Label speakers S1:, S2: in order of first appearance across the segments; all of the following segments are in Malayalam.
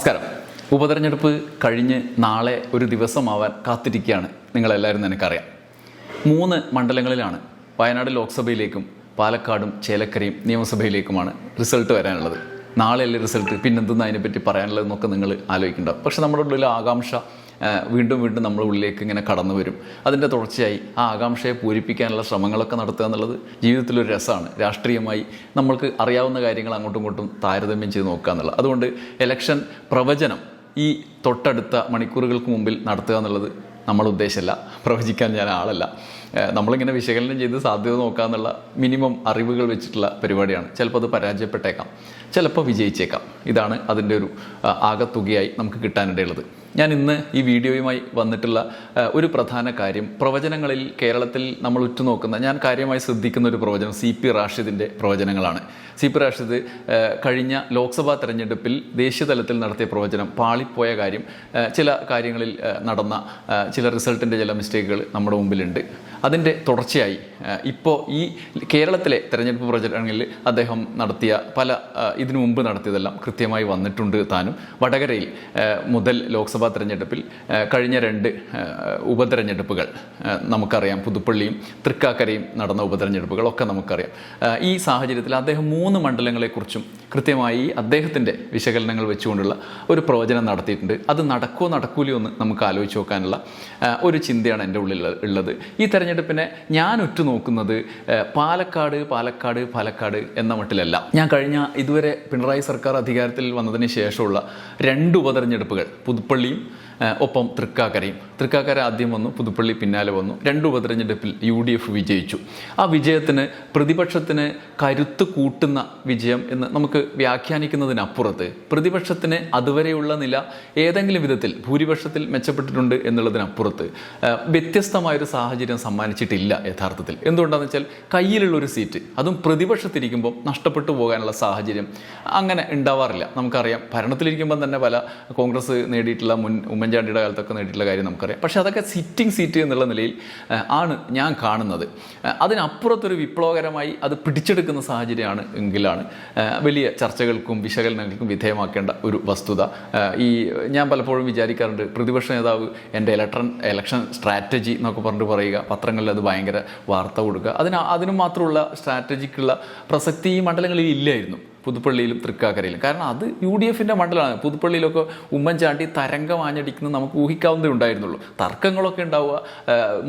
S1: നമസ്കാരം. ഉപതെരഞ്ഞെടുപ്പ് കഴിഞ്ഞ് നാളെ ഒരു ദിവസമാവാൻ കാത്തിരിക്കുകയാണ് നിങ്ങളെല്ലാവരും എനിക്കറിയാം മൂന്ന് മണ്ഡലങ്ങളിലാണ് വയനാട് ലോക്സഭയിലേക്കും പാലക്കാടും ചേലക്കരയും നിയമസഭയിലേക്കുമാണ് റിസൾട്ട് വരാനുള്ളത്. നാളെയല്ലേ റിസൾട്ട്? പിന്നെന്തെന്ന് അതിനെപ്പറ്റി പറയാനുള്ളതെന്നൊക്കെ നിങ്ങൾ ആലോചിക്കുന്നുണ്ടാവും പക്ഷേ നമ്മുടെ ഉള്ളിൽ ആകാംക്ഷ വീണ്ടും വീണ്ടും നമ്മുടെ ഉള്ളിലേക്ക് ഇങ്ങനെ കടന്നു വരും. അതിന്റെ തുടർച്ചയായി ആ ആകാംക്ഷയെ പൂരിപ്പിക്കാനുള്ള ശ്രമങ്ങളൊക്കെ നടത്തുക എന്നുള്ളത് ജീവിതത്തിലൊരു രസമാണ്. രാഷ്ട്രീയമായി നമ്മൾക്ക് അറിയാവുന്ന കാര്യങ്ങൾ അങ്ങോട്ടും ഇങ്ങോട്ടും താരതമ്യം ചെയ്ത് നോക്കുക എന്നുള്ളത്. അതുകൊണ്ട് ഇലക്ഷൻ പ്രവചനം ഈ തൊട്ടടുത്ത മണിക്കൂറുകൾക്ക് മുമ്പിൽ നടത്തുക എന്നുള്ളത് നമ്മൾ ഉദ്ദേശമല്ല. പ്രവചിക്കാൻ ഞാൻ ആളല്ല. നമ്മളിങ്ങനെ വിശകലനം ചെയ്ത് സാധ്യത നോക്കുക എന്നുള്ള മിനിമം അറിവുകൾ വെച്ചിട്ടുള്ള പരിപാടിയാണ്. ചിലപ്പോൾ അത് പരാജയപ്പെട്ടേക്കാം. ചിലപ്പോൾ വിജയിച്ചേക്കാം. ഇതാണ് അതിന്റെ ഒരു ആകത്തുകയായി നമുക്ക് കിട്ടാനിടയുള്ളത്. ഞാൻ ഇന്ന് ഈ വീഡിയോയുമായി വന്നിട്ടുള്ള ഒരു പ്രധാന കാര്യം. പ്രവചനങ്ങളിൽ കേരളത്തിൽ നമ്മൾ ഉറ്റുനോക്കുന്ന ഞാൻ കാര്യമായി ശ്രദ്ധിക്കുന്ന ഒരു പ്രവചനം സി പി റാഷിദിന്റെ പ്രവചനങ്ങളാണ്. സി പി റാഷിദ് കഴിഞ്ഞ ലോക്സഭാ തെരഞ്ഞെടുപ്പിൽ ദേശീയ തലത്തിൽ നടത്തിയ പ്രവചനം പാളിപ്പോയ കാര്യം ചില കാര്യങ്ങളിൽ നടന്ന ചില റിസൾട്ടിന്റെ ചില മിസ്റ്റേക്കുകൾ നമ്മുടെ മുമ്പിലുണ്ട്. അതിന്റെ തുടർച്ചയായി ഇപ്പോൾ ഈ കേരളത്തിലെ തെരഞ്ഞെടുപ്പ് പ്രചരണങ്ങളിൽ അദ്ദേഹം നടത്തിയ പല ഇതിനു മുമ്പ് നടത്തിയതെല്ലാം കൃത്യമായി വന്നിട്ടുണ്ട് താനും. വടകരയിൽ മുതൽ ലോക്സഭാ തെരഞ്ഞെടുപ്പിൽ കഴിഞ്ഞ രണ്ട് ഉപതെരഞ്ഞെടുപ്പുകൾ നമുക്കറിയാം. പുതുപ്പള്ളിയും തൃക്കാക്കരയും നടന്ന ഉപതെരഞ്ഞെടുപ്പുകളൊക്കെ നമുക്കറിയാം. ഈ സാഹചര്യത്തിൽ അദ്ദേഹം മൂന്ന് മണ്ഡലങ്ങളെക്കുറിച്ചും കൃത്യമായി അദ്ദേഹത്തിന്റെ വിശകലനങ്ങൾ വെച്ചുകൊണ്ടുള്ള ഒരു പ്രവചനം നടത്തിയിട്ടുണ്ട്. അത് നടക്കുമോ നടക്കൂലയോ എന്ന് നമുക്ക് ആലോചിച്ച് നോക്കാനുള്ള ഒരു ചിന്തയാണ് എന്റെ ഉള്ളിൽ ഉള്ളത്. ഈ തെരഞ്ഞെടുപ്പിനെ ഞാൻ ഉറ്റുനോക്കുന്നത് പാലക്കാട് പാലക്കാട് പാലക്കാട് എന്ന മട്ടിലല്ല. ഞാൻ കഴിഞ്ഞ ഇതുവരെ പിണറായി സർക്കാർ അധികാരത്തിൽ വന്നതിന് ശേഷമുള്ള രണ്ട് ഉപതെരഞ്ഞെടുപ്പുകൾ പുതുപ്പള്ളിയും ഒപ്പം തൃക്കാക്കരയും. തൃക്കാക്കര ആദ്യം വന്നു പുതുപ്പള്ളി പിന്നാലെ വന്നു. രണ്ട് ഉപതെരഞ്ഞെടുപ്പിൽ യു ഡി എഫ് വിജയിച്ചു. ആ വിജയത്തിന് പ്രതിപക്ഷത്തിന് കരുത്ത് കൂട്ടുന്ന വിജയം എന്ന് നമുക്ക് വ്യാഖ്യാനിക്കുന്നതിനപ്പുറത്ത് പ്രതിപക്ഷത്തിന് അതുവരെയുള്ള നില ഏതെങ്കിലും വിധത്തിൽ ഭൂരിപക്ഷത്തിൽ മെച്ചപ്പെട്ടിട്ടുണ്ട് എന്നുള്ളതിനപ്പുറത്ത് വ്യത്യസ്തമായൊരു സാഹചര്യം സമ്മാനിച്ചിട്ടില്ല യഥാർത്ഥത്തിൽ. എന്തുകൊണ്ടാണെന്ന് വെച്ചാൽ കയ്യിലുള്ള ഒരു സീറ്റ് അതും പ്രതിപക്ഷത്തിരിക്കുമ്പോൾ നഷ്ടപ്പെട്ടു പോകാനുള്ള സാഹചര്യം അങ്ങനെ ഉണ്ടാവാറില്ല. നമുക്കറിയാം ഭരണത്തിലിരിക്കുമ്പോൾ തന്നെ പല കോൺഗ്രസ് നേടിയിട്ടുള്ള മുൻ ഉമ്മൻചാണ്ടിയുടെ കാലത്തൊക്കെ നേടിയിട്ടുള്ള കാര്യം നമുക്കറിയാം. പക്ഷേ അതൊക്കെ സിറ്റിംഗ് സീറ്റ് എന്നുള്ള നിലയിൽ ആണ് ഞാൻ കാണുന്നത്. അതിനപ്പുറത്തൊരു വിപ്ലവകരമായി അത് പിടിച്ചെടുക്കുന്ന സാഹചര്യമാണ് എങ്കിലാണ് വലിയ ചർച്ചകൾക്കും വിശകലനങ്ങൾക്കും വിധേയമാക്കേണ്ട ഒരു വസ്തുത. ഈ ഞാൻ പലപ്പോഴും വിചാരിക്കാറുണ്ട് പ്രതിപക്ഷ നേതാവ് എന്റെ ഇലക്ട്രൺ ഇലക്ഷൻ സ്ട്രാറ്റജി എന്നൊക്കെ പറഞ്ഞിട്ട് പറയുക പത്രങ്ങളിൽ അത് ഭയങ്കര വാർത്ത കൊടുക്കുക. അതിന് അതിനും മാത്രമുള്ള സ്ട്രാറ്റജിക്കുള്ള പ്രസക്തി ഈ മണ്ഡലങ്ങളിൽ ഇല്ലായിരുന്നു. പുതുപ്പള്ളിയിലും തൃക്കാക്കരയിലും. കാരണം അത് യു ഡി എഫിന്റെ മണ്ഡലമാണ്. പുതുപ്പള്ളിയിലൊക്കെ ഉമ്മൻചാണ്ടി തരംഗം ആഞ്ഞടിക്കുന്നത് നമുക്ക് ഊഹിക്കാവുന്നതേ ഉണ്ടായിരുന്നുള്ളൂ. തർക്കങ്ങളൊക്കെ ഉണ്ടാവുക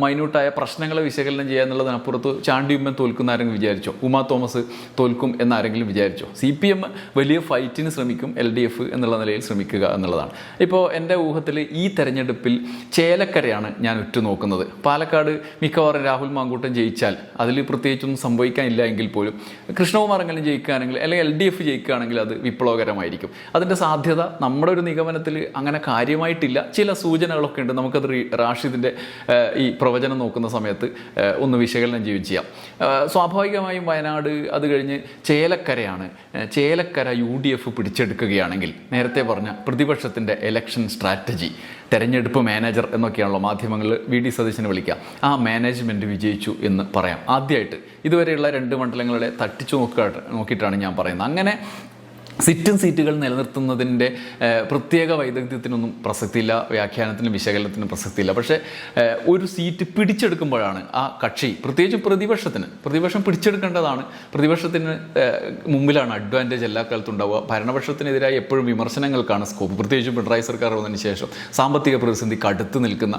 S1: മൈന്യൂട്ടായ പ്രശ്നങ്ങളെ വിശകലനം ചെയ്യുക എന്നുള്ളതിനപ്പുറത്ത് ചാണ്ടി ഉമ്മൻ തോൽക്കുന്ന ആരെങ്കിലും വിചാരിച്ചോ? ഉമാ തോമസ് തോൽക്കും എന്നാരെങ്കിലും വിചാരിച്ചോ? സി പി എം വലിയ ഫൈറ്റിന് ശ്രമിക്കും എൽ ഡി എഫ് എന്നുള്ള നിലയിൽ ശ്രമിക്കുക എന്നുള്ളതാണ്. ഇപ്പോൾ എന്റെ ഊഹത്തിൽ ഈ തെരഞ്ഞെടുപ്പിൽ ചേലക്കരയാണ് ഞാൻ ഉറ്റുനോക്കുന്നത്. പാലക്കാട് മിക്കവാറും രാഹുൽ മാങ്കൂട്ടം ജയിച്ചാൽ അതിൽ പ്രത്യേകിച്ചൊന്നും സംഭവിക്കാനില്ല എങ്കിൽ പോലും കൃഷ്ണകുമാറെങ്കിലും ജയിക്കുകയാണെങ്കിൽ അല്ലെങ്കിൽ എൽ ഡി എഫ് ജയിക്കുകയാണെങ്കിൽ അത് വിപ്ലവകരമായിരിക്കും. അതിന്റെ സാധ്യത നമ്മുടെ ഒരു നിഗമനത്തിൽ അങ്ങനെ കാര്യമായിട്ടില്ല. ചില സൂചനകളൊക്കെ ഉണ്ട്. നമുക്കത് റാഷിദിന്റെ ഈ പ്രവചനം നോക്കുന്ന സമയത്ത് ഒന്ന് വിശകലനം ചെയ്യുകയും ചെയ്യാം. സ്വാഭാവികമായും വയനാട് അത് കഴിഞ്ഞ് ചേലക്കരയാണ്. ചേലക്കര യു ഡി എഫ് പിടിച്ചെടുക്കുകയാണെങ്കിൽ നേരത്തെ പറഞ്ഞ പ്രതിപക്ഷത്തിന്റെ എലക്ഷൻ സ്ട്രാറ്റജി തെരഞ്ഞെടുപ്പ് മാനേജർ എന്നൊക്കെയാണല്ലോ മാധ്യമങ്ങളിൽ വി ഡി സതീശനെ വിളിക്കുക. ആ മാനേജ്മെന്റ് വിജയിച്ചു എന്ന് പറയാം. ആദ്യമായിട്ട് ഇതുവരെയുള്ള രണ്ട് മണ്ഡലങ്ങളെ തട്ടിച്ചു നോക്കുക നോക്കിയിട്ടാണ് ഞാൻ പറയുന്നത്. അങ്ങനെ സിറ്റും സീറ്റുകൾ നിലനിർത്തുന്നതിന്റെ പ്രത്യേക വൈദഗ്ധ്യത്തിനൊന്നും പ്രസക്തിയില്ല വ്യാഖ്യാനത്തിനും വിശകലനത്തിനും പ്രസക്തിയില്ല. പക്ഷേ ഒരു സീറ്റ് പിടിച്ചെടുക്കുമ്പോഴാണ് ആ കക്ഷി പ്രത്യേകിച്ച് പ്രതിപക്ഷത്തിന് പ്രതിപക്ഷം പിടിച്ചെടുക്കേണ്ടതാണ്. പ്രതിപക്ഷത്തിന് മുമ്പിലാണ് അഡ്വാന്റേജ് എല്ലാ കാലത്തും ഉണ്ടാവുക. ഭരണപക്ഷത്തിനെതിരായി എപ്പോഴും വിമർശനങ്ങൾക്കാണ് സ്കോപ്പ്. പ്രത്യേകിച്ചും പിണറായി സർക്കാർ വന്നതിന് ശേഷം സാമ്പത്തിക പ്രതിസന്ധി കടുത്ത് നിൽക്കുന്ന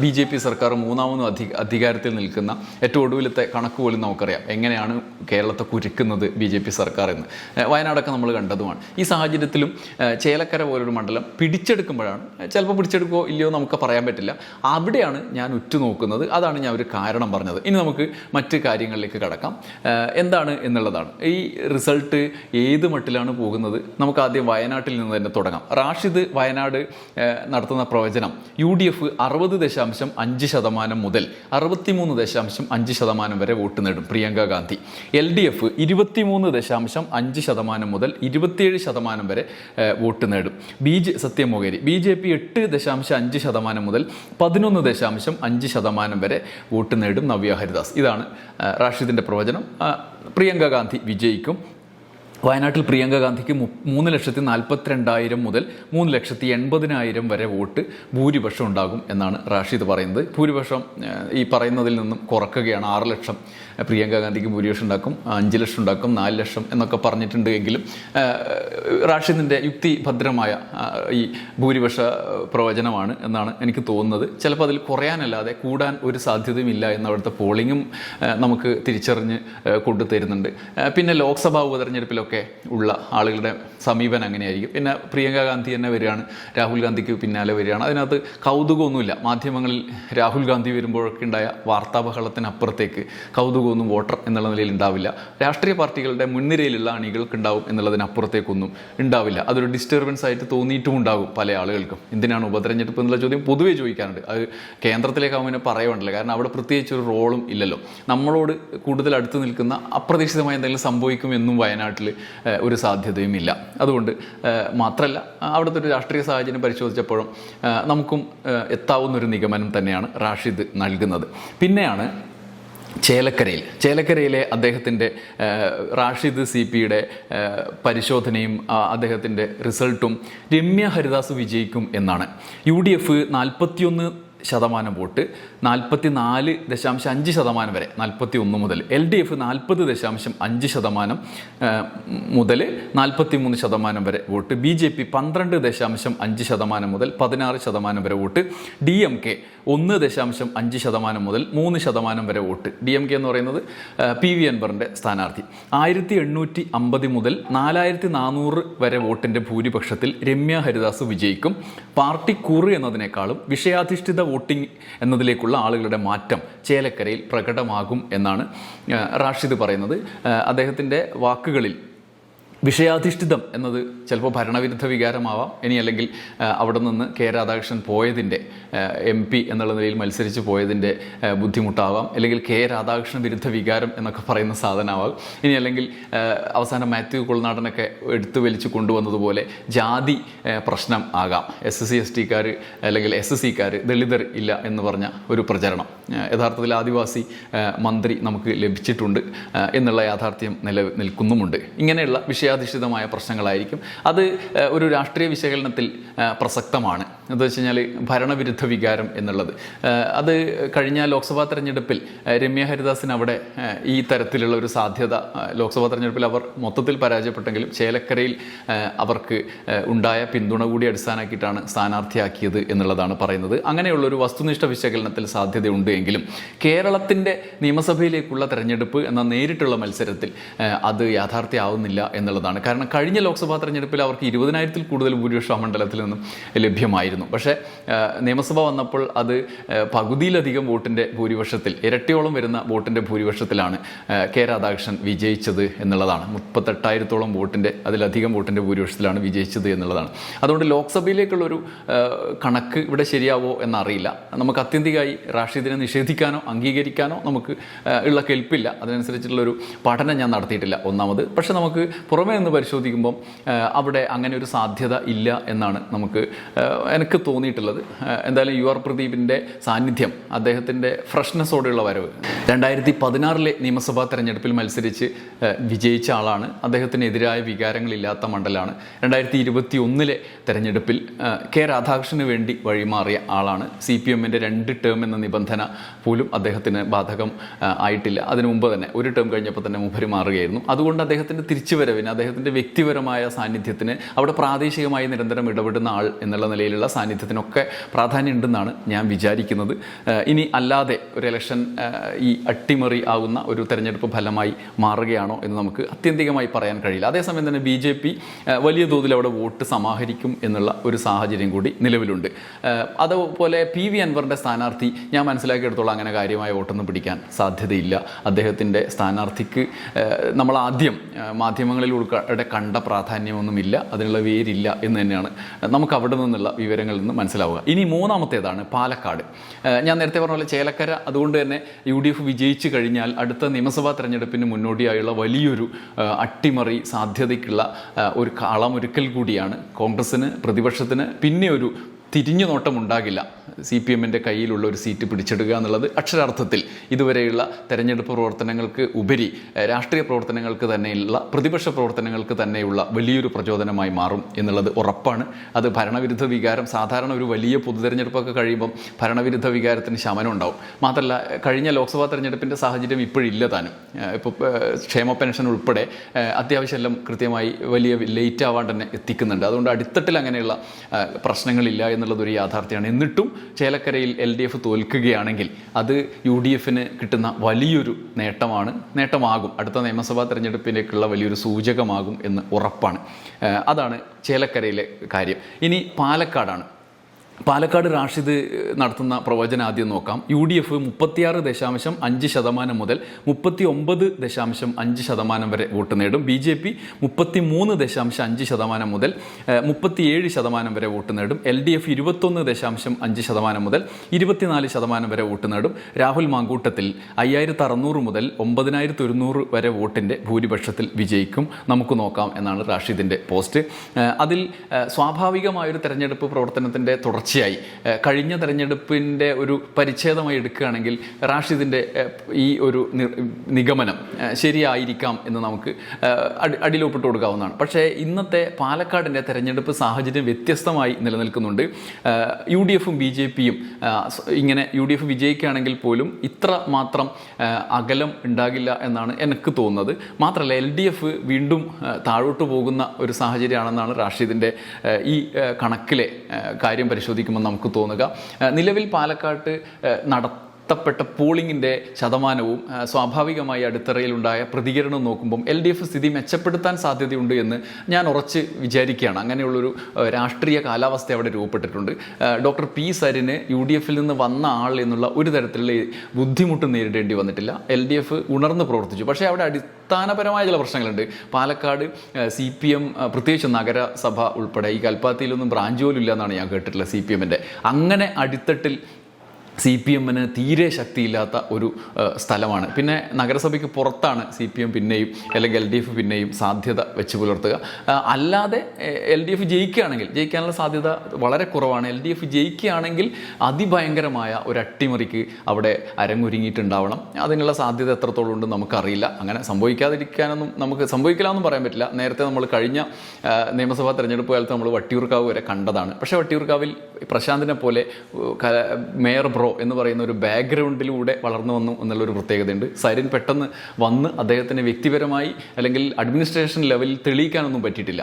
S1: ബി ജെ പി സർക്കാർ മൂന്നാമതും അധി അധികാരത്തിൽ നിൽക്കുന്ന ഏറ്റവും ഒടുവിലത്തെ കണക്ക് പോലും നമുക്കറിയാം. എങ്ങനെയാണ് കേരളത്തെ കുരുക്കുന്നത് ബി ജെ പി സർക്കാർ എന്ന്. വയനാടൊക്കെ നമ്മൾ കണ്ടതുമാണ്. ഈ സാഹചര്യത്തിലും ചേലക്കര പോലൊരു മണ്ഡലം പിടിച്ചെടുക്കുമ്പോഴാണ് ചിലപ്പോൾ പിടിച്ചെടുക്കുമോ ഇല്ലയോ നമുക്ക് പറയാൻ പറ്റില്ല. അവിടെയാണ് ഞാൻ ഉറ്റുനോക്കുന്നത്. അതാണ് ഞാൻ ഒരു കാരണം പറഞ്ഞത്. ഇനി നമുക്ക് മറ്റ് കാര്യങ്ങളിലേക്ക് കടക്കാം. എന്താണ് എന്നുള്ളതാണ്. ഈ റിസൾട്ട് ഏത് മട്ടിലാണ് പോകുന്നത്? നമുക്ക് ആദ്യം വയനാട്ടിൽ നിന്ന് തന്നെ തുടങ്ങാം. റാഷിദ് വയനാട് നടത്തുന്ന പ്രവചനം യു ഡി എഫ് അറുപത് ദശാംശം അഞ്ച് ശതമാനം മുതൽ അറുപത്തിമൂന്ന് ദശാംശം അഞ്ച് ശതമാനം വരെ വോട്ട് നേടും Priyanka Gandhi. L D F ഇരുപത്തിമൂന്ന് ദശാംശം അഞ്ച് ശതമാനം മുതൽ ഇരുപത്തിയേഴ് ശതമാനം വരെ വോട്ട് നേടും. ബി ജെ സത്യം മൊകേരി ബി ജെ പി എട്ട് ദശാംശം അഞ്ച് ശതമാനം മുതൽ പതിനൊന്ന് ദശാംശം അഞ്ച് ശതമാനം വരെ വോട്ട് നേടും നവ്യ ഹരിദാസ്. ഇതാണ് റാഷിദിന്റെ പ്രവചനം. പ്രിയങ്ക ഗാന്ധി വിജയിക്കും. വയനാട്ടിൽ പ്രിയങ്ക ഗാന്ധിക്ക് മൂന്ന് ലക്ഷത്തി നാൽപ്പത്തിരണ്ടായിരം മുതൽ മൂന്ന് ലക്ഷത്തി എൺപതിനായിരം വരെ വോട്ട് ഭൂരിപക്ഷം ഉണ്ടാകും എന്നാണ് റാഷിദ് പറയുന്നത്. ഭൂരിപക്ഷം ഈ പറയുന്നതിൽ നിന്നും കുറക്കുകയാണ്. ആറ് ലക്ഷം പ്രിയങ്ക ഗാന്ധിക്ക് ഭൂരിപക്ഷം ഉണ്ടാക്കും അഞ്ച് ലക്ഷം ഉണ്ടാക്കും നാല് ലക്ഷം എന്നൊക്കെ പറഞ്ഞിട്ടുണ്ട് എങ്കിലും റാഷിദിന്റെ യുക്തിഭദ്രമായ ഭദ്രമായ ഈ ഭൂരിപക്ഷ പ്രവചനമാണ് എന്നാണ് എനിക്ക് തോന്നുന്നത്. ചിലപ്പോൾ അതിൽ കുറയാനല്ലാതെ കൂടാൻ ഒരു സാധ്യതയുമില്ല എന്ന് അവിടുത്തെ പോളിങ്ങും നമുക്ക് തിരിച്ചറിഞ്ഞ് കൊണ്ടുതരുന്നുണ്ട്. തരുന്നുണ്ട് പിന്നെ ലോക്സഭാ ഉപതെരഞ്ഞെടുപ്പിലൊക്കെ ഉള്ള ആളുകളുടെ സമീപനം അങ്ങനെയായിരിക്കും പിന്നെ പ്രിയങ്ക ഗാന്ധി തന്നെ വരികയാണ് രാഹുൽ ഗാന്ധിക്ക് പിന്നാലെ വരികയാണ്. അതിനകത്ത് കൗതുകമൊന്നുമില്ല. മാധ്യമങ്ങളിൽ രാഹുൽ ഗാന്ധി വരുമ്പോഴൊക്കെ ഉണ്ടായ വാർത്താബഹളത്തിനപ്പുറത്തേക്ക് കൗതുകമൊന്നും വോട്ടർ എന്നുള്ള നിലയിൽ ഉണ്ടാവില്ല. രാഷ്ട്രീയ പാർട്ടികളുടെ മുൻനിരയിലുള്ള അണികൾക്ക് ഉണ്ടാവും എന്നുള്ളതിനപ്പുറത്തേക്കൊന്നും ഉണ്ടാവില്ല. അതൊരു ഡിസ്റ്റർബൻസ് ആയിട്ട് തോന്നിയിട്ടും ഉണ്ടാകും പല ആളുകൾക്കും. എന്തിനാണ് ഉപതെരഞ്ഞെടുപ്പ് എന്നുള്ള ചോദ്യം പൊതുവേ ചോദിക്കാറുണ്ട്. അത് കേന്ദ്രത്തിലേക്ക് അവന് പറയുവാണ്ടല്ലോ കാരണം അവിടെ പ്രത്യേകിച്ച് ഒരു റോളും ഇല്ലല്ലോ. നമ്മളോട് കൂടുതൽ അടുത്ത് നിൽക്കുന്ന അപ്രതീക്ഷിതമായ എന്തെങ്കിലും സംഭവിക്കും എന്നും വയനാട്ടിൽ ഒരു സാധ്യതയും ഇല്ല അതുകൊണ്ട് മാത്രമല്ല അവിടുത്തെ ഒരു രാഷ്ട്രീയ സാഹചര്യം പരിശോധിച്ചപ്പോഴും നമുക്കും എത്താവുന്ന ഒരു നിഗമനം തന്നെയാണ് റാഷിദ് നൽകുന്നത്. പിന്നെയാണ് ചേലക്കരയിൽ. ചേലക്കരയിലെ അദ്ദേഹത്തിന്റെ റാഷിദ് സി പിയുടെ പരിശോധനയും അദ്ദേഹത്തിന്റെ റിസൾട്ടും രമ്യ ഹരിദാസ് വിജയിക്കും എന്നാണ്. യു ഡി എഫ് നാൽപ്പത്തിയൊന്ന് ശതമാനം വോട്ട് നാൽപ്പത്തി നാല് ദശാംശം അഞ്ച് ശതമാനം വരെ നാൽപ്പത്തി ഒന്ന് മുതൽ. എൽ ഡി എഫ് നാൽപ്പത് ദശാംശം അഞ്ച് ശതമാനം മുതൽ നാൽപ്പത്തി മൂന്ന് ശതമാനം വരെ വോട്ട്. ബി ജെ പി പന്ത്രണ്ട് ദശാംശം അഞ്ച് ശതമാനം മുതൽ പതിനാറ് ശതമാനം വരെ വോട്ട്. ഡി എം കെ ഒന്ന് ദശാംശം അഞ്ച് ശതമാനം മുതൽ മൂന്ന് ശതമാനം വരെ വോട്ട്. ഡി എം കെ എന്ന് പറയുന്നത് പി വി അൻവറിന്റെ സ്ഥാനാർത്ഥി. ആയിരത്തി എണ്ണൂറ്റി അമ്പത് മുതൽ നാലായിരത്തി നാനൂറ് വരെ വോട്ടിന്റെ ഭൂരിപക്ഷത്തിൽ രമ്യ ഹരിദാസ് വിജയിക്കും. പാർട്ടി കുറി എന്നതിനേക്കാളും വിഷയാധിഷ്ഠിത വോട്ടിംഗ് എന്നതിലേക്കുള്ള ആളുകളുടെ മാറ്റം ചേലക്കരയിൽ പ്രകടമാകും എന്നാണ് റാഷിദ് പറയുന്നത്. അദ്ദേഹത്തിന്റെ വാക്കുകളിൽ വിഷയാധിഷ്ഠിതം എന്നത് ചിലപ്പോൾ ഭരണവിരുദ്ധ വികാരമാവാം. ഇനി അല്ലെങ്കിൽ അവിടെ നിന്ന് കെ രാധാകൃഷ്ണൻ പോയതിന്റെ എം പി എന്നുള്ള നിലയിൽ മത്സരിച്ച് പോയതിന്റെ ബുദ്ധിമുട്ടാവാം. അല്ലെങ്കിൽ കെ രാധാകൃഷ്ണൻ വിരുദ്ധ വികാരം എന്നൊക്കെ പറയുന്ന സാധനമാവാം. ഇനി അല്ലെങ്കിൽ അവസാനം മാത്യു കുളനാടനൊക്കെ എടുത്തു വലിച്ചു കൊണ്ടുവന്നതുപോലെ ജാതി പ്രശ്നം ആകാം. എസ് സി എസ് ടിക്കാർ അല്ലെങ്കിൽ എസ് എസ് സിക്കാർ ദളിതർ ഇല്ല എന്ന് പറഞ്ഞ ഒരു പ്രചരണം. യഥാർത്ഥത്തിൽ ആദിവാസി മന്ത്രി നമുക്ക് ലഭിച്ചിട്ടുണ്ട് എന്നുള്ള യാഥാർത്ഥ്യം നില നിൽക്കുന്നുമുണ്ട്. ഇങ്ങനെയുള്ള വിഷയാധിഷ്ഠിതമായ പ്രശ്നങ്ങളായിരിക്കും. അത് ഒരു രാഷ്ട്രീയ വിശകലനത്തിൽ പ്രസക്തമാണ്. എന്താ വെച്ച് കഴിഞ്ഞാൽ ഭരണവിരുദ്ധ വികാരം എന്നുള്ളത്. അത് കഴിഞ്ഞ ലോക്സഭാ തെരഞ്ഞെടുപ്പിൽ രമ്യ ഹരിദാസിന് അവിടെ ഈ തരത്തിലുള്ള ഒരു സാധ്യത ലോക്സഭാ തെരഞ്ഞെടുപ്പിൽ അവർ മൊത്തത്തിൽ പരാജയപ്പെട്ടെങ്കിലും ചേലക്കരയിൽ അവർക്ക് ഉണ്ടായ പിന്തുണ കൂടി അടിസ്ഥാനമാക്കിയിട്ടാണ് സ്ഥാനാർത്ഥിയാക്കിയത് എന്നുള്ളതാണ് പറയുന്നത്. അങ്ങനെയുള്ള ഒരു വസ്തുനിഷ്ഠ വിശകലനത്തിൽ സാധ്യതയുണ്ട് എങ്കിലും കേരളത്തിന്റെ നിയമസഭയിലേക്കുള്ള തെരഞ്ഞെടുപ്പ് എന്ന നേരിട്ടുള്ള മത്സരത്തിൽ അത് യാഥാർത്ഥ്യമാവുന്നില്ല എന്നുള്ളതാണ്. കാരണം കഴിഞ്ഞ ലോക്സഭാ തെരഞ്ഞെടുപ്പിൽ അവർക്ക് ഇരുപതിനായിരത്തിൽ കൂടുതൽ ഭൂരിപക്ഷ മണ്ഡലത്തിൽ നിന്നും ലഭ്യമായിരുന്നു. പക്ഷേ നിയമസഭ വന്നപ്പോൾ അത് പകുതിയിലധികം വോട്ടിന്റെ ഭൂരിപക്ഷത്തിൽ ഇരട്ടിയോളം വരുന്ന വോട്ടിന്റെ ഭൂരിപക്ഷത്തിലാണ് കെ രാധാകൃഷ്ണൻ വിജയിച്ചത് എന്നുള്ളതാണ്. മുപ്പത്തെട്ടായിരത്തോളം വോട്ടിന്റെ അതിലധികം വോട്ടിന്റെ ഭൂരിപക്ഷത്തിലാണ് വിജയിച്ചത് എന്നുള്ളതാണ്. അതുകൊണ്ട് ലോക്സഭയിലേക്കുള്ളൊരു കണക്ക് ഇവിടെ ശരിയാവോ എന്നറിയില്ല. നമുക്ക് അത്യന്തികമായി റാഷിദിനെ നിഷേധിക്കാനോ അംഗീകരിക്കാനോ നമുക്ക് ഉള്ള കെൽപ്പില്ല. അതിനനുസരിച്ചുള്ളൊരു പഠനം ഞാൻ നടത്തിയിട്ടില്ല ഒന്നാമത്. പക്ഷേ നമുക്ക് പുറമേ നിന്ന് പരിശോധിക്കുമ്പം അവിടെ അങ്ങനെ ഒരു സാധ്യത ഇല്ല എന്നാണ് നമുക്ക് എനിക്ക് തോന്നിയിട്ടുള്ളത്? എന്തായാലും യു ആർ പ്രദീപിന്റെ സാന്നിധ്യം അദ്ദേഹത്തിന്റെ ഫ്രഷ്നെസ്സോടെയുള്ള വരവ്. രണ്ടായിരത്തി പതിനാറിലെ നിയമസഭാ തെരഞ്ഞെടുപ്പിൽ മത്സരിച്ച് വിജയിച്ച ആളാണ്. അദ്ദേഹത്തിനെതിരായ വികാരങ്ങളില്ലാത്ത മണ്ഡലമാണ് രണ്ടായിരത്തി ഇരുപത്തി ഒന്നിലെ തെരഞ്ഞെടുപ്പിൽ കെ രാധാകൃഷ്ണന് വേണ്ടി വഴിമാറിയ ആളാണ്. സി പി എമ്മിന്റെ രണ്ട് ടേം എന്ന നിബന്ധന പോലും അദ്ദേഹത്തിന് ബാധകം ആയിട്ടില്ല. അതിനു മുമ്പ് തന്നെ ഒരു ടേം കഴിഞ്ഞപ്പോൾ തന്നെ മുഖര് മാറുകയായിരുന്നു. അതുകൊണ്ട് അദ്ദേഹത്തിന്റെ തിരിച്ചുവരവിന് അദ്ദേഹത്തിന്റെ വ്യക്തിപരമായ സാന്നിധ്യത്തിന് അവിടെ പ്രാദേശികമായി നിരന്തരം ഇടപെടുന്ന ആൾ എന്നുള്ള നിലയിലുള്ള സാന്നിധ്യത്തിനൊക്കെ പ്രാധാന്യം ഉണ്ടെന്നാണ് ഞാൻ വിചാരിക്കുന്നത്. ഇനി അല്ലാതെ ഒരു ഇലക്ഷൻ ഈ അട്ടിമറി ആകുന്ന ഒരു തെരഞ്ഞെടുപ്പ് ഫലമായി മാറുകയാണോ എന്ന് നമുക്ക് അത്യന്തികമായി പറയാൻ കഴിയില്ല. അതേസമയം തന്നെ ബി ജെ പി വലിയ തോതിൽ അവിടെ വോട്ട് സമാഹരിക്കും എന്നുള്ള ഒരു സാഹചര്യം കൂടി നിലവിലുണ്ട്. അതുപോലെ പി വി അൻവറിന്റെ സ്ഥാനാർത്ഥി ഞാൻ മനസ്സിലാക്കിയെടുത്തോളം അങ്ങനെ കാര്യമായ വോട്ടൊന്നും പിടിക്കാൻ സാധ്യതയില്ല. അദ്ദേഹത്തിന്റെ സ്ഥാനാർത്ഥിക്ക് നമ്മൾ ആദ്യം മാധ്യമങ്ങളിൽ ഉൾക്കടെ കണ്ട പ്രാധാന്യമൊന്നുമില്ല. അതിനുള്ള വേരില്ല എന്ന് തന്നെയാണ്. നമുക്ക് അവിടെ നിന്നുള്ള വിവരങ്ങളിൽ നിന്ന് മനസ്സിലാവുക. ഇനി മൂന്നാമത്തേതാണ് പാലക്കാട്. ഞാൻ നേരത്തെ പറഞ്ഞ പോലെ ചേലക്കര അതുകൊണ്ട് തന്നെ യു ഡി എഫ് വിജയിച്ചു കഴിഞ്ഞാൽ അടുത്ത നിയമസഭാ തെരഞ്ഞെടുപ്പിന് മുന്നോടിയായുള്ള വലിയൊരു അട്ടിമറി സാധ്യതയ്ക്കുള്ള ഒരു കളമൊരുക്കൽ കൂടിയാണ് കോൺഗ്രസ്സിന് പ്രതിപക്ഷത്തിന് പിന്നെ ഒരു തിരിഞ്ഞു നോട്ടം ഉണ്ടാകില്ല സി പി എമ്മിന്റെ കയ്യിലുള്ള ഒരു സീറ്റ് പിടിച്ചെടുക്കുക എന്നുള്ളത് അക്ഷരാർത്ഥത്തിൽ ഇതുവരെയുള്ള തെരഞ്ഞെടുപ്പ് പ്രവർത്തനങ്ങൾക്ക് ഉപരി രാഷ്ട്രീയ പ്രവർത്തനങ്ങൾക്ക് തന്നെയുള്ള പ്രതിപക്ഷ പ്രവർത്തനങ്ങൾക്ക് തന്നെയുള്ള വലിയൊരു പ്രചോദനമായി മാറും എന്നുള്ളത് ഉറപ്പാണ്. അത് ഭരണവിരുദ്ധ വികാരം സാധാരണ ഒരു വലിയ പൊതു പൊതുതെരഞ്ഞെടുപ്പൊക്കെ കഴിയുമ്പം ഭരണവിരുദ്ധ വികാരത്തിന് ശമനം ഉണ്ടാവും മാത്രമല്ല കഴിഞ്ഞ ലോക്സഭാ തെരഞ്ഞെടുപ്പിന്റെ സാഹചര്യം ഇപ്പോഴില്ല താനും. ഇപ്പോൾ ക്ഷേമ പെൻഷൻ ഉൾപ്പെടെ അത്യാവശ്യമെല്ലാം കൃത്യമായി വലിയ ലേറ്റ് ആവാണ്ട് തന്നെ എത്തിക്കുന്നുണ്ട്. അതുകൊണ്ട് അടിത്തട്ടിൽ അങ്ങനെയുള്ള പ്രശ്നങ്ങളില്ല എന്നുള്ളത് ഒരു യാഥാർത്ഥ്യമാണ്. എന്നിട്ടും ചേലക്കരയിൽ എൽ ഡി എഫ് തോൽക്കുകയാണെങ്കിൽ അത് യു ഡി എഫിന് കിട്ടുന്ന വലിയൊരു നേട്ടമാണ്. നേട്ടമാകും. അടുത്ത നിയമസഭാ തെരഞ്ഞെടുപ്പിലേക്കുള്ള വലിയൊരു സൂചകമാകും എന്ന് ഉറപ്പാണ്. അതാണ് ചേലക്കരയിലെ കാര്യം. ഇനി പാലക്കാടാണ്. പാലക്കാട് റാഷിദ് നടത്തുന്ന പ്രവചനം ആദ്യം നോക്കാം. യു ഡി എഫ് മുപ്പത്തിയാറ് ദശാംശം അഞ്ച് ശതമാനം മുതൽ മുപ്പത്തി ഒമ്പത് ദശാംശം അഞ്ച് ശതമാനം വരെ വോട്ട് നേടും. ബി ജെ പി മുപ്പത്തി മൂന്ന് ദശാംശം അഞ്ച് ശതമാനം മുതൽ മുപ്പത്തിയേഴ് ശതമാനം വരെ വോട്ട് നേടും. എൽ ഡി എഫ് ഇരുപത്തൊന്ന് ദശാംശം അഞ്ച് ശതമാനം മുതൽ ഇരുപത്തിനാല് ശതമാനം വരെ വോട്ട് നേടും. രാഹുൽ മാങ്കൂട്ടത്തിൽ അയ്യായിരത്തി അറുന്നൂറ് മുതൽ ഒമ്പതിനായിരത്തി ഒരുന്നൂറ് വരെ വോട്ടിന്റെ ഭൂരിപക്ഷത്തിൽ വിജയിക്കും. നമുക്ക് നോക്കാം എന്നാണ് റാഷിദിന്റെ പോസ്റ്റ്. അതിൽ സ്വാഭാവികമായൊരു തെരഞ്ഞെടുപ്പ് പ്രവർത്തനത്തിന്റെ തുടർച്ചയായി കഴിഞ്ഞ തെരഞ്ഞെടുപ്പിന്റെ ഒരു പരിച്ഛേദമായി എടുക്കുകയാണെങ്കിൽ റാഷിദിന്റെ ഈ ഒരു നിഗമനം ശരിയായിരിക്കാം എന്ന് നമുക്ക് ഏഹ് അടി- കൊടുക്കാവുന്നതാണ്. പക്ഷേ ഇന്നത്തെ പാലക്കാടിന്റെ തെരഞ്ഞെടുപ്പ് സാഹചര്യം വ്യത്യസ്തമായി നിലനിൽക്കുന്നുണ്ട്. യു ഡി എഫും ബി ജെ പിയും ഇങ്ങനെ യു ഡി എഫ് വിജയിക്കുകയാണെങ്കിൽ പോലും ഇത്ര മാത്രം അകലം ഉണ്ടാകില്ല എന്നാണ് എനിക്ക് തോന്നുന്നത്. മാത്രമല്ല എൽ ഡി എഫ് വീണ്ടും താഴോട്ട് പോകുന്ന ഒരു സാഹചര്യമാണെന്നാണ് റാഷിദിന്റെ ഈ കണക്കിലെ കാര്യം കാര്യം പരിശോധിക്കുമ്പോൾ നമുക്ക് തോന്നുക. നിലവിൽ പാലക്കാട്ട് ഏഹ് നടത്തപ്പെട്ട പോളിംഗിന്റെ ശതമാനവും സ്വാഭാവികമായി അടിത്തറയിലുണ്ടായ പ്രതികരണവും നോക്കുമ്പം എൽ ഡി എഫ് സ്ഥിതി മെച്ചപ്പെടുത്താൻ സാധ്യതയുണ്ട് എന്ന് ഞാൻ ഉറച്ച് വിചാരിക്കുകയാണ്. അങ്ങനെയുള്ളൊരു രാഷ്ട്രീയ കാലാവസ്ഥ അവിടെ രൂപപ്പെട്ടിട്ടുണ്ട്. ഡോക്ടർ പി സരിന് യു ഡി എഫിൽ നിന്ന് വന്ന ആൾ എന്നുള്ള ഒരു തരത്തിലുള്ള ബുദ്ധിമുട്ട് നേരിടേണ്ടി വന്നിട്ടില്ല. എൽ ഡി എഫ് ഉണർന്ന് പ്രവർത്തിച്ചു. പക്ഷേ അവിടെ അടിസ്ഥാനപരമായ ചില പ്രശ്നങ്ങളുണ്ട്. പാലക്കാട് സി പി എം പ്രത്യേകിച്ച് നഗരസഭ ഉൾപ്പെടെ ഈ കൽപ്പാത്തിയിലൊന്നും ബ്രാഞ്ച് പോലും ഇല്ല എന്നാണ് ഞാൻ കേട്ടിട്ടുള്ളത് സി പി എമ്മിന്റെ അങ്ങനെ അടിത്തട്ടിൽ സി പി എമ്മിന് തീരെ ശക്തിയില്ലാത്ത ഒരു സ്ഥലമാണ്. പിന്നെ നഗരസഭയ്ക്ക് പുറത്താണ് സി പി എം പിന്നെയും അല്ലെങ്കിൽ എൽ ഡി എഫ് പിന്നെയും സാധ്യത വെച്ച് പുലർത്തുക. അല്ലാതെ എൽ ഡി എഫ് ജയിക്കുകയാണെങ്കിൽ ജയിക്കാനുള്ള സാധ്യത വളരെ കുറവാണ്. എൽ ഡി എഫ് ജയിക്കുകയാണെങ്കിൽ അതിഭയങ്കരമായ ഒരു അട്ടിമറിക്ക് അവിടെ അരങ്ങൊരുങ്ങിയിട്ടുണ്ടാവണം. അതിനുള്ള സാധ്യത എത്രത്തോളം ഉണ്ട് നമുക്കറിയില്ല. അങ്ങനെ സംഭവിക്കാതിരിക്കാനൊന്നും നമുക്ക് സംഭവിക്കില്ലാന്നും പറയാൻ പറ്റില്ല. നേരത്തെ നമ്മൾ കഴിഞ്ഞ നിയമസഭാ തെരഞ്ഞെടുപ്പ് കാലത്ത് നമ്മൾ വട്ടിയൂർക്കാവ് വരെ കണ്ടതാണ്. പക്ഷേ വട്ടിയൂർക്കാവിൽ പ്രശാന്തിനെ പോലെ മേയർ ബ്രോ എന്ന് പറയുന്ന ഒരു ബാക്ക്ഗ്രൗണ്ടിലൂടെ വളർന്നു വന്നു എന്നുള്ളൊരു പ്രത്യേകതയുണ്ട്. സൈരൻ പെട്ടെന്ന് വന്ന് അദ്ദേഹത്തിന് വ്യക്തിപരമായി അല്ലെങ്കിൽ അഡ്മിനിസ്ട്രേഷൻ ലെവലിൽ തെളിയിക്കാനൊന്നും പറ്റിയിട്ടില്ല.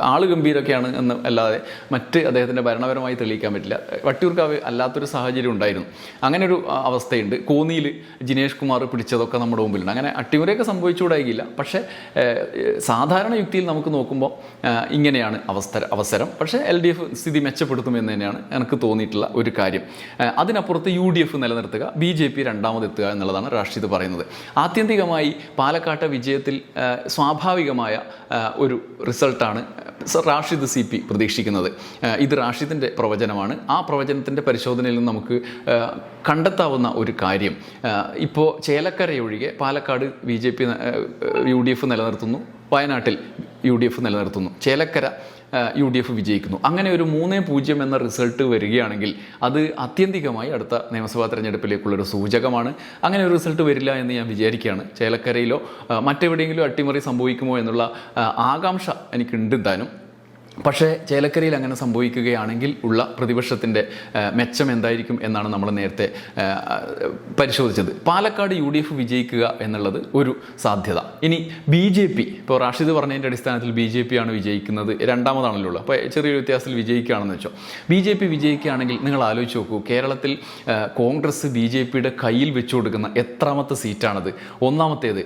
S1: ആൾ ഗംഭീരൊക്കെയാണ് എന്ന് അല്ലാതെ മറ്റ് അദ്ദേഹത്തിന്റെ ഭരണപരമായി തെളിയിക്കാൻ പറ്റില്ല. വട്ടിയൂർക്കാവ് അല്ലാത്തൊരു സാഹചര്യം ഉണ്ടായിരുന്നു. അങ്ങനെ ഒരു അവസ്ഥയുണ്ട്. കോന്നിയിൽ ജിനേഷ് കുമാർ പിടിച്ചതൊക്കെ നമ്മുടെ മുമ്പിലുണ്ട്. അങ്ങനെ അട്ടിമുരയൊക്കെ സംഭവിച്ചുകൂടായില്ല. പക്ഷേ സാധാരണ യുക്തിയിൽ നമുക്ക് നോക്കുമ്പോൾ ഇങ്ങനെയാണ് അവസ്ഥ അവസരം. പക്ഷേ എൽ ഡി എഫ് സ്ഥിതി മെച്ചപ്പെടുത്തുമെന്ന് തന്നെയാണ് എനിക്ക് തോന്നിയിട്ടുള്ള ഒരു കാര്യം. ഏഹ്, അതിനപ്പുറത്ത് യു ഡി എഫ് നിലനിർത്തുക ബി ജെ പി രണ്ടാമതെത്തുക എന്നുള്ളതാണ് റാഷിദ് പറയുന്നത്. ആത്യന്തികമായി പാലക്കാട്ടെ വിജയത്തിൽ സ്വാഭാവികമായ ഒരു റിസൾട്ടാണ് റാഷിദ് സി പി പ്രതീക്ഷിക്കുന്നത്. ഇത് റാഷിദിന്റെ പ്രവചനമാണ്. ആ പ്രവചനത്തിന്റെ പരിശോധനയിൽ നിന്ന് നമുക്ക് കണ്ടെത്താവുന്ന ഒരു കാര്യം. ഇപ്പോൾ ചേലക്കരയൊഴികെ Palakkad B J P U D F നിലനിർത്തുന്നു വയനാട്ടിൽ യു ഡി എഫ് നിലനിർത്തുന്നു. ചേലക്കര യു ഡി എഫ് വിജയിക്കുന്നു. അങ്ങനെ ഒരു മൂന്ന് പൂജ്യം എന്ന റിസൾട്ട് വരികയാണെങ്കിൽ അത് ആത്യന്തികമായി അടുത്ത നിയമസഭാ തെരഞ്ഞെടുപ്പിലേക്കുള്ളൊരു സൂചകമാണ്. അങ്ങനെ ഒരു റിസൾട്ട് വരില്ല എന്ന് ഞാൻ വിചാരിക്കുകയാണ്. ചേലക്കരയിലോ മറ്റെവിടെയെങ്കിലും അട്ടിമറി സംഭവിക്കുമോ എന്നുള്ള ആകാംക്ഷ എനിക്കുണ്ട് താനും പക്ഷേ ചേലക്കരയിൽ അങ്ങനെ സംഭവിക്കുകയാണെങ്കിൽ ഉള്ള പ്രതിപക്ഷത്തിന്റെ മെച്ചം എന്തായിരിക്കും എന്നാണ് നമ്മൾ നേരത്തെ പരിശോധിച്ചത്. പാലക്കാട് യു ഡി എഫ് വിജയിക്കുക എന്നുള്ളത് ഒരു സാധ്യത. ഇനി ബി ജെ പി ഇപ്പോൾ റാഷിദ് പറഞ്ഞതിന്റെ അടിസ്ഥാനത്തിൽ ബി ജെ പി ആണ് വിജയിക്കുന്നത് രണ്ടാമതാണല്ലോ ഉള്ളത്. അപ്പോൾ ചെറിയൊരു വ്യത്യാസത്തിൽ വിജയിക്കുകയാണെന്ന് വെച്ചോ. ബി ജെ പി വിജയിക്കുകയാണെങ്കിൽ നിങ്ങൾ ആലോചിച്ച് നോക്കൂ കേരളത്തിൽ കോൺഗ്രസ് ബി ജെ പിയുടെ കയ്യിൽ വെച്ചു കൊടുക്കുന്ന എത്രാമത്തെ സീറ്റാണത്? ഒന്നാമത്തേത്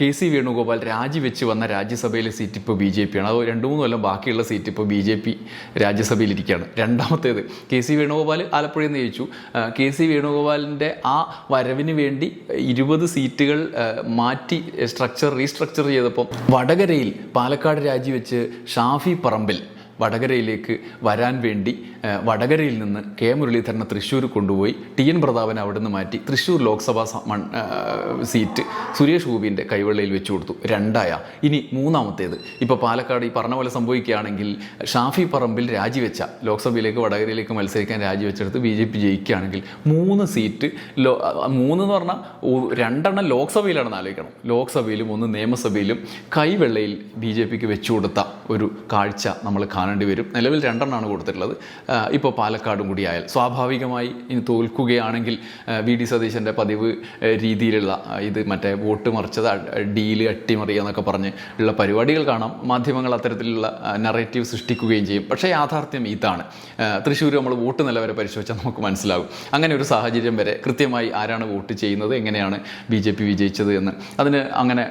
S1: കെ സി വേണുഗോപാൽ രാജിവെച്ച് വന്ന രാജ്യസഭയിലെ സീറ്റ് ഇപ്പോൾ ബി ജെ പി ആണ്. അത് രണ്ട് മൂന്ന് കൊല്ലം ബാക്കിയുള്ള സീറ്റ് ഇപ്പോൾ ബി ജെ പി രാജ്യസഭയിലിരിക്കുകയാണ്. രണ്ടാമത്തേത് കെ സി വേണുഗോപാൽ ആലപ്പുഴയിൽ നിന്ന് ജയിച്ചു. കെ സി വേണുഗോപാലിന്റെ ആ വരവിന് വേണ്ടി ഇരുപത് സീറ്റുകൾ മാറ്റി സ്ട്രക്ചർ റീസ്ട്രക്ചർ ചെയ്തപ്പോൾ വടകരയിൽ പാലക്കാട് രാജിവെച്ച് ഷാഫി പറമ്പിൽ വടകരയിലേക്ക് വരാൻ വേണ്ടി വടകരയിൽ നിന്ന് കെ മുരളീധരനെ തൃശ്ശൂർ കൊണ്ടുപോയി. ടി എൻ പ്രതാപനെ അവിടുന്ന് മാറ്റി. തൃശ്ശൂർ ലോക്സഭാ സീറ്റ് സുരേഷ് ഗോപിന്റെ കൈവെള്ളയിൽ വെച്ചു കൊടുത്തു. രണ്ടായ. ഇനി മൂന്നാമത്തേത്. ഇപ്പോൾ പാലക്കാട് ഈ പറഞ്ഞ പോലെ സംഭവിക്കുകയാണെങ്കിൽ ഷാഫി പറമ്പിൽ രാജിവെച്ച ലോക്സഭയിലേക്ക് വടകരയിലേക്ക് മത്സരിക്കാൻ രാജിവെച്ചെടുത്ത് ബി ജെ പി ജയിക്കുകയാണെങ്കിൽ മൂന്ന് സീറ്റ് ലോ മൂന്ന് എന്ന് പറഞ്ഞാൽ രണ്ടെണ്ണം ലോക്സഭയിലാണെന്ന് ആലോചിക്കണം. ലോക്സഭയിലും ഒന്ന് നിയമസഭയിലും കൈവെള്ളയിൽ ബി ജെ പിക്ക് വെച്ചു കൊടുത്ത ഒരു കാഴ്ച നമ്മൾ കാണേണ്ടി വരും. നിലവിൽ രണ്ടെണ്ണമാണ് കൊടുത്തിട്ടുള്ളത്. ഇപ്പോൾ പാലക്കാടും കൂടി ആയാൽ. സ്വാഭാവികമായി ഇനി തോൽക്കുകയാണെങ്കിൽ വി ഡി സതീശന്റെ പതിവ് രീതിയിലുള്ള ഇത് മറ്റേ വോട്ട് മറിച്ചത് ഡീൽ അട്ടിമറിയുക എന്നൊക്കെ പറഞ്ഞ് ഉള്ള പരിപാടികൾ കാണാം. മാധ്യമങ്ങൾ അത്തരത്തിലുള്ള നറേറ്റീവ് സൃഷ്ടിക്കുകയും ചെയ്യും. പക്ഷേ യാഥാർത്ഥ്യം ഇതാണ്. തൃശ്ശൂർ നമ്മൾ വോട്ട് നിലവരെ പരിശോധിച്ചാൽ നമുക്ക് മനസ്സിലാകും അങ്ങനെ ഒരു സാഹചര്യം വരെ കൃത്യമായി ആരാണ് വോട്ട് ചെയ്യുന്നത് എങ്ങനെയാണ് ബി ജെ പി വിജയിച്ചത് എന്ന്. അതിന് അങ്ങനെ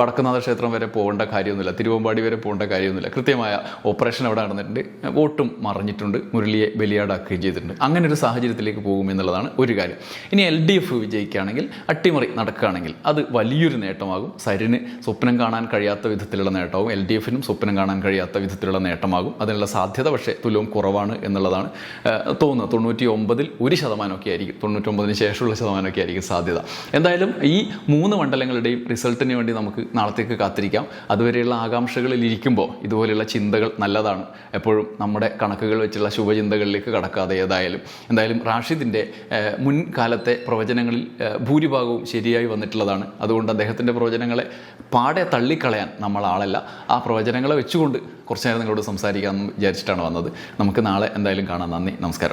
S1: വടക്കുന്നാഥ ക്ഷേത്രം വരെ പോകേണ്ട കാര്യമൊന്നുമില്ല. തിരുവമ്പാടി വരെ പോകേണ്ട കാര്യമൊന്നുമില്ല. കൃത്യമായ ഓപ്പറേഷൻ അവിടെ നടന്നിട്ടുണ്ട്. വോട്ടും മറിഞ്ഞിട്ടുണ്ട്. മുരളിയെ ബലിയാടാക്കുകയും ചെയ്തിട്ടുണ്ട്. അങ്ങനെ ഒരു സാഹചര്യത്തിലേക്ക് പോകും എന്നുള്ളതാണ് ഒരു കാര്യം. ഇനി എൽ ഡി എഫ് വിജയിക്കുകയാണെങ്കിൽ അട്ടിമറി നടക്കുകയാണെങ്കിൽ അത് വലിയൊരു നേട്ടമാകും. സരിന് സ്വപ്നം കാണാൻ കഴിയാത്ത വിധത്തിലുള്ള നേട്ടമാകും എൽ ഡി എഫിനും സ്വപ്നം കാണാൻ കഴിയാത്ത വിധത്തിലുള്ള നേട്ടമാകും. അതിനുള്ള സാധ്യത പക്ഷേ തുലവും കുറവാണ് എന്നുള്ളതാണ് തോന്നുന്നത്. തൊണ്ണൂറ്റി ഒമ്പതിൽ ഒരു ശതമാനമൊക്കെ ആയിരിക്കും. തൊണ്ണൂറ്റൊമ്പതിന് ശേഷമുള്ള ശതമാനമൊക്കെ ആയിരിക്കും സാധ്യത. എന്തായാലും ഈ മൂന്ന് മണ്ഡലങ്ങളുടെയും റിസൾട്ടിന് വേണ്ടി നമുക്ക് നാളത്തേക്ക് കാത്തിരിക്കാം. അതുവരെയുള്ള ആകാംക്ഷകളിൽ ഇരിക്കുമ്പോൾ ഇതുപോലെയുള്ള ചിന്തകൾ നല്ലതാണ്. എപ്പോഴും നമ്മുടെ കണക്കുകൾ വെച്ചുള്ള ശുഭചിന്തകളിലേക്ക് കടക്കാതെ ഏതായാലും. എന്തായാലും റാഷിദിന്റെ മുൻകാലത്തെ പ്രവചനങ്ങളിൽ ഭൂരിഭാഗവും ശരിയായി വന്നിട്ടുള്ളതാണ്. അതുകൊണ്ട് അദ്ദേഹത്തിന്റെ പ്രവചനങ്ങളെ പാടെ തള്ളിക്കളയാൻ നമ്മൾ ആളല്ല. ആ പ്രവചനങ്ങളെ വെച്ചുകൊണ്ട് കുറച്ച് നേരം നിങ്ങളോട് സംസാരിക്കാമെന്ന് വിചാരിച്ചിട്ടാണ് വന്നത്. നമുക്ക് നാളെ എന്തായാലും കാണാം. നന്ദി നമസ്കാരം.